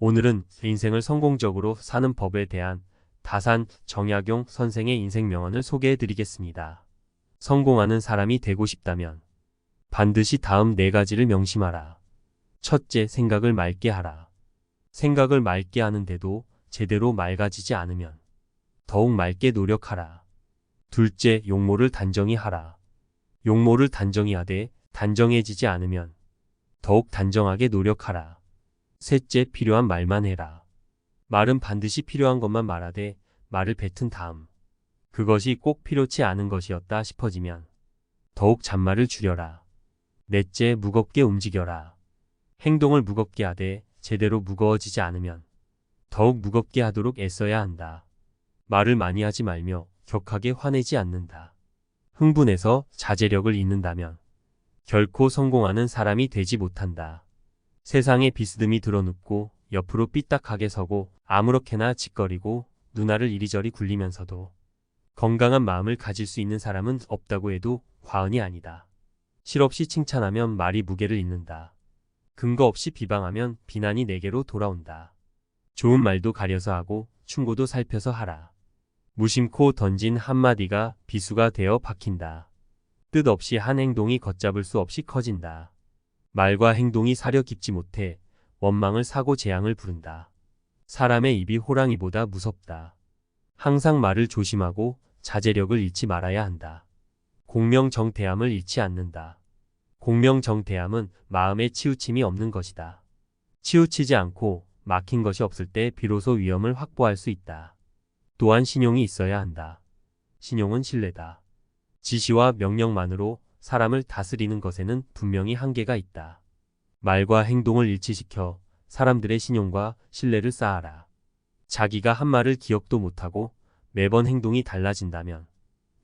오늘은 인생을 성공적으로 사는 법에 대한 다산 정약용 선생의 인생 명언을 소개해 드리겠습니다. 성공하는 사람이 되고 싶다면 반드시 다음 네 가지를 명심하라. 첫째, 생각을 맑게 하라. 생각을 맑게 하는데도 제대로 맑아지지 않으면 더욱 맑게 노력하라. 둘째, 용모를 단정히 하라. 용모를 단정히 하되 단정해지지 않으면 더욱 단정하게 노력하라. 셋째, 필요한 말만 해라. 말은 반드시 필요한 것만 말하되 말을 뱉은 다음 그것이 꼭 필요치 않은 것이었다 싶어지면 더욱 잔말을 줄여라. 넷째, 무겁게 움직여라. 행동을 무겁게 하되 제대로 무거워지지 않으면 더욱 무겁게 하도록 애써야 한다. 말을 많이 하지 말며 격하게 화내지 않는다. 흥분해서 자제력을 잃는다면 결코 성공하는 사람이 되지 못한다. 세상에 비스듬히 드러눕고 옆으로 삐딱하게 서고 아무렇게나 짓거리고 누나를 이리저리 굴리면서도 건강한 마음을 가질 수 있는 사람은 없다고 해도 과언이 아니다. 실없이 칭찬하면 말이 무게를 잃는다. 근거 없이 비방하면 비난이 내게로 돌아온다. 좋은 말도 가려서 하고 충고도 살펴서 하라. 무심코 던진 한마디가 비수가 되어 박힌다. 뜻 없이 한 행동이 걷잡을 수 없이 커진다. 말과 행동이 사려 깊지 못해 원망을 사고 재앙을 부른다. 사람의 입이 호랑이보다 무섭다. 항상 말을 조심하고 자제력을 잃지 말아야 한다. 공명정대함을 잃지 않는다. 공명정대함은 마음에 치우침이 없는 것이다. 치우치지 않고 막힌 것이 없을 때 비로소 위험을 확보할 수 있다. 또한 신용이 있어야 한다. 신용은 신뢰다. 지시와 명령만으로 사람을 다스리는 것에는 분명히 한계가 있다. 말과 행동을 일치시켜 사람들의 신용과 신뢰를 쌓아라. 자기가 한 말을 기억도 못하고 매번 행동이 달라진다면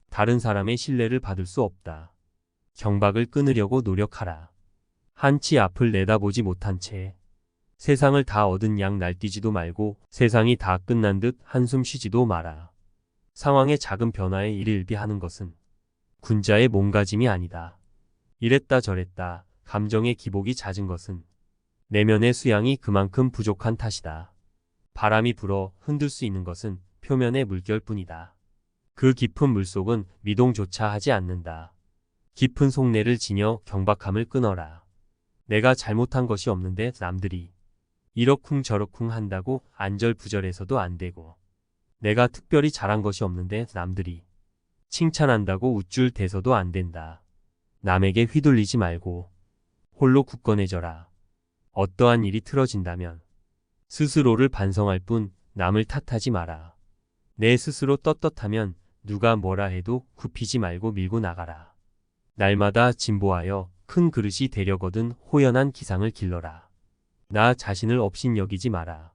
다른 사람의 신뢰를 받을 수 없다. 경박을 끊으려고 노력하라. 한치 앞을 내다보지 못한 채 세상을 다 얻은 양 날뛰지도 말고 세상이 다 끝난 듯 한숨 쉬지도 마라. 상황의 작은 변화에 일일비하는 것은 군자의 몸가짐이 아니다. 이랬다 저랬다 감정의 기복이 잦은 것은 내면의 수양이 그만큼 부족한 탓이다. 바람이 불어 흔들 수 있는 것은 표면의 물결뿐이다. 그 깊은 물속은 미동조차 하지 않는다. 깊은 속내를 지녀 경박함을 끊어라. 내가 잘못한 것이 없는데 남들이 이러쿵 저러쿵 한다고 안절부절해서도 안 되고 내가 특별히 잘한 것이 없는데 남들이 칭찬한다고 우쭐 대서도 안 된다. 남에게 휘둘리지 말고 홀로 굳건해져라. 어떠한 일이 틀어진다면 스스로를 반성할 뿐 남을 탓하지 마라. 내 스스로 떳떳하면 누가 뭐라 해도 굽히지 말고 밀고 나가라. 날마다 진보하여 큰 그릇이 되려거든 호연한 기상을 길러라. 나 자신을 업신 여기지 마라.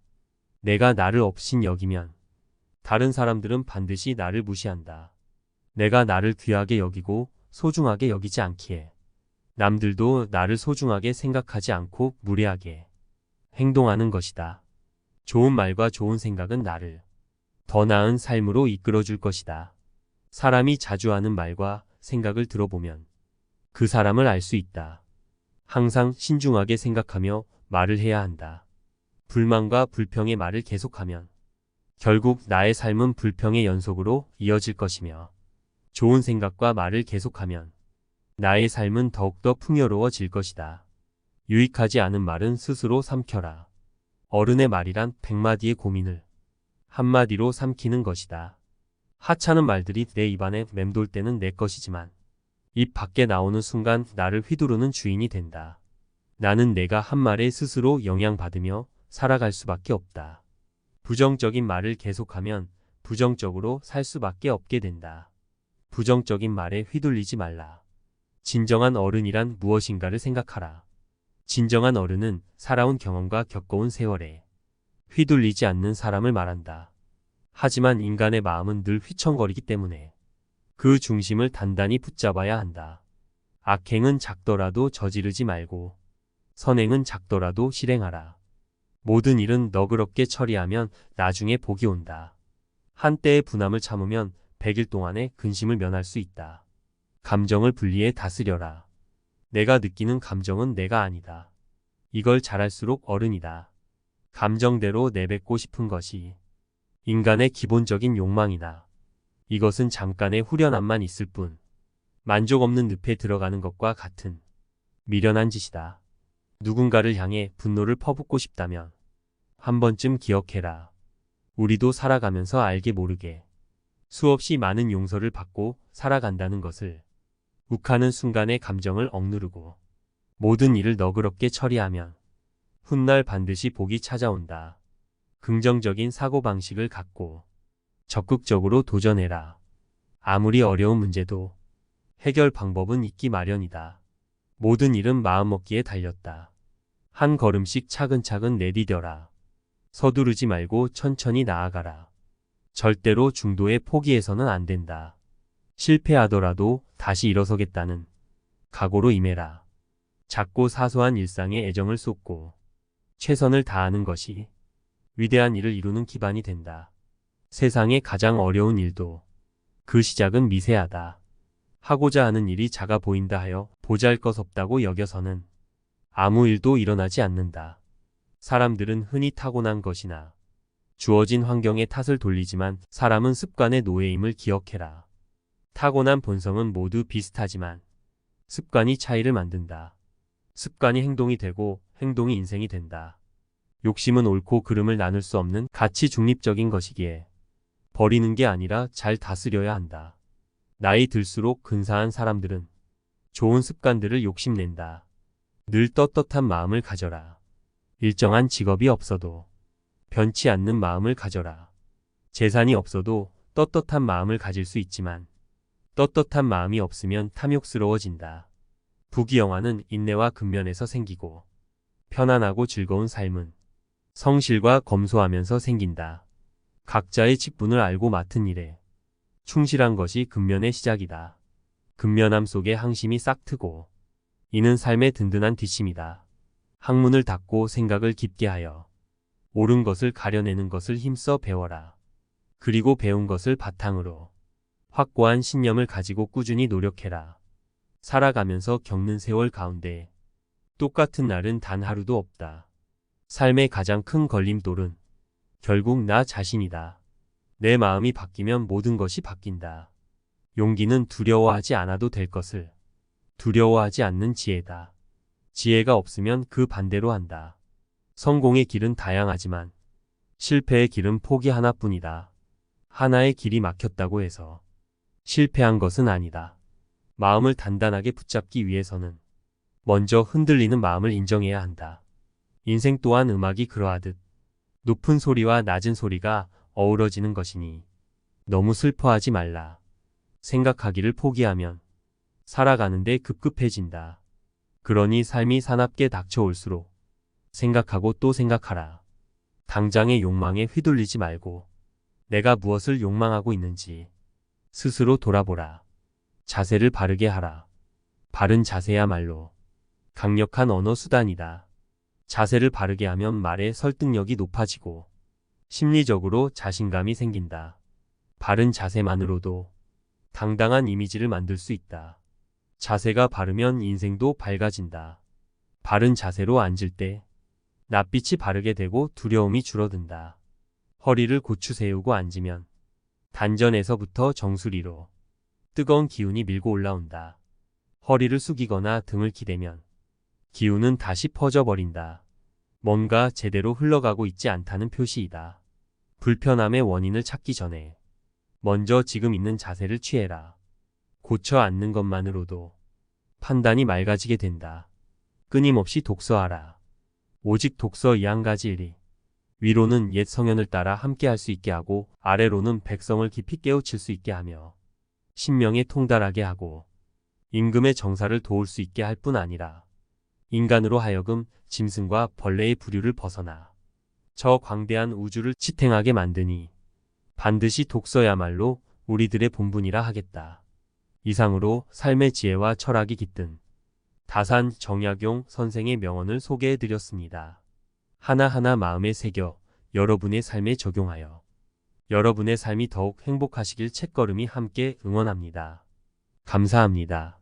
내가 나를 업신 여기면 다른 사람들은 반드시 나를 무시한다. 내가 나를 귀하게 여기고 소중하게 여기지 않기에 남들도 나를 소중하게 생각하지 않고 무례하게 행동하는 것이다. 좋은 말과 좋은 생각은 나를 더 나은 삶으로 이끌어 줄 것이다. 사람이 자주 하는 말과 생각을 들어보면 그 사람을 알 수 있다. 항상 신중하게 생각하며 말을 해야 한다. 불만과 불평의 말을 계속하면 결국 나의 삶은 불평의 연속으로 이어질 것이며 좋은 생각과 말을 계속하면 나의 삶은 더욱더 풍요로워질 것이다. 유익하지 않은 말은 스스로 삼켜라. 어른의 말이란 백마디의 고민을 한마디로 삼키는 것이다. 하찮은 말들이 내 입안에 맴돌 때는 내 것이지만 입 밖에 나오는 순간 나를 휘두르는 주인이 된다. 나는 내가 한 말에 스스로 영향받으며 살아갈 수밖에 없다. 부정적인 말을 계속하면 부정적으로 살 수밖에 없게 된다. 부정적인 말에 휘둘리지 말라. 진정한 어른이란 무엇인가를 생각하라. 진정한 어른은 살아온 경험과 겪어온 세월에 휘둘리지 않는 사람을 말한다. 하지만 인간의 마음은 늘 휘청거리기 때문에 그 중심을 단단히 붙잡아야 한다. 악행은 작더라도 저지르지 말고 선행은 작더라도 실행하라. 모든 일은 너그럽게 처리하면 나중에 복이 온다. 한때의 분함을 참으면 100일 동안의 근심을 면할 수 있다. 감정을 분리해 다스려라. 내가 느끼는 감정은 내가 아니다. 이걸 잘할수록 어른이다. 감정대로 내뱉고 싶은 것이 인간의 기본적인 욕망이다. 이것은 잠깐의 후련함만 있을 뿐 만족 없는 늪에 들어가는 것과 같은 미련한 짓이다. 누군가를 향해 분노를 퍼붓고 싶다면 한 번쯤 기억해라. 우리도 살아가면서 알게 모르게 수없이 많은 용서를 받고 살아간다는 것을 욱하는 순간의 감정을 억누르고 모든 일을 너그럽게 처리하면 훗날 반드시 복이 찾아온다. 긍정적인 사고방식을 갖고 적극적으로 도전해라. 아무리 어려운 문제도 해결 방법은 있기 마련이다. 모든 일은 마음먹기에 달렸다. 한 걸음씩 차근차근 내디뎌라. 서두르지 말고 천천히 나아가라. 절대로 중도에 포기해서는 안 된다. 실패하더라도 다시 일어서겠다는 각오로 임해라. 작고 사소한 일상에 애정을 쏟고 최선을 다하는 것이 위대한 일을 이루는 기반이 된다. 세상의 가장 어려운 일도 그 시작은 미세하다. 하고자 하는 일이 작아 보인다 하여 보잘 것 없다고 여겨서는 아무 일도 일어나지 않는다. 사람들은 흔히 타고난 것이나 주어진 환경에 탓을 돌리지만 사람은 습관의 노예임을 기억해라. 타고난 본성은 모두 비슷하지만 습관이 차이를 만든다. 습관이 행동이 되고 행동이 인생이 된다. 욕심은 옳고 그름을 나눌 수 없는 가치 중립적인 것이기에 버리는 게 아니라 잘 다스려야 한다. 나이 들수록 근사한 사람들은 좋은 습관들을 욕심낸다. 늘 떳떳한 마음을 가져라. 일정한 직업이 없어도 변치 않는 마음을 가져라. 재산이 없어도 떳떳한 마음을 가질 수 있지만 떳떳한 마음이 없으면 탐욕스러워진다. 부귀영화는 인내와 근면에서 생기고 편안하고 즐거운 삶은 성실과 검소하면서 생긴다. 각자의 직분을 알고 맡은 일에 충실한 것이 근면의 시작이다. 근면함 속에 항심이 싹 트고 이는 삶의 든든한 뒷심이다. 학문을 닫고 생각을 깊게 하여 옳은 것을 가려내는 것을 힘써 배워라. 그리고 배운 것을 바탕으로 확고한 신념을 가지고 꾸준히 노력해라. 살아가면서 겪는 세월 가운데 똑같은 날은 단 하루도 없다. 삶의 가장 큰 걸림돌은 결국 나 자신이다. 내 마음이 바뀌면 모든 것이 바뀐다. 용기는 두려워하지 않아도 될 것을 두려워하지 않는 지혜다. 지혜가 없으면 그 반대로 한다. 성공의 길은 다양하지만 실패의 길은 포기 하나뿐이다. 하나의 길이 막혔다고 해서 실패한 것은 아니다. 마음을 단단하게 붙잡기 위해서는 먼저 흔들리는 마음을 인정해야 한다. 인생 또한 음악이 그러하듯 높은 소리와 낮은 소리가 어우러지는 것이니 너무 슬퍼하지 말라. 생각하기를 포기하면 살아가는데 급급해진다. 그러니 삶이 사납게 닥쳐올수록 생각하고 또 생각하라. 당장의 욕망에 휘둘리지 말고 내가 무엇을 욕망하고 있는지 스스로 돌아보라. 자세를 바르게 하라. 바른 자세야말로 강력한 언어 수단이다. 자세를 바르게 하면 말의 설득력이 높아지고 심리적으로 자신감이 생긴다. 바른 자세만으로도 당당한 이미지를 만들 수 있다. 자세가 바르면 인생도 밝아진다. 바른 자세로 앉을 때 낯빛이 바르게 되고 두려움이 줄어든다. 허리를 고추 세우고 앉으면 단전에서부터 정수리로 뜨거운 기운이 밀고 올라온다. 허리를 숙이거나 등을 기대면 기운은 다시 퍼져버린다. 뭔가 제대로 흘러가고 있지 않다는 표시이다. 불편함의 원인을 찾기 전에 먼저 지금 있는 자세를 취해라. 고쳐 앉는 것만으로도 판단이 맑아지게 된다. 끊임없이 독서하라. 오직 독서 이 한 가지 일이 위로는 옛 성현을 따라 함께 할 수 있게 하고 아래로는 백성을 깊이 깨우칠 수 있게 하며 신명에 통달하게 하고 임금의 정사를 도울 수 있게 할 뿐 아니라 인간으로 하여금 짐승과 벌레의 부류를 벗어나 저 광대한 우주를 지탱하게 만드니 반드시 독서야말로 우리들의 본분이라 하겠다. 이상으로 삶의 지혜와 철학이 깃든 다산 정약용 선생의 명언을 소개해 드렸습니다. 하나하나 마음에 새겨 여러분의 삶에 적용하여 여러분의 삶이 더욱 행복하시길 책걸음이 함께 응원합니다. 감사합니다.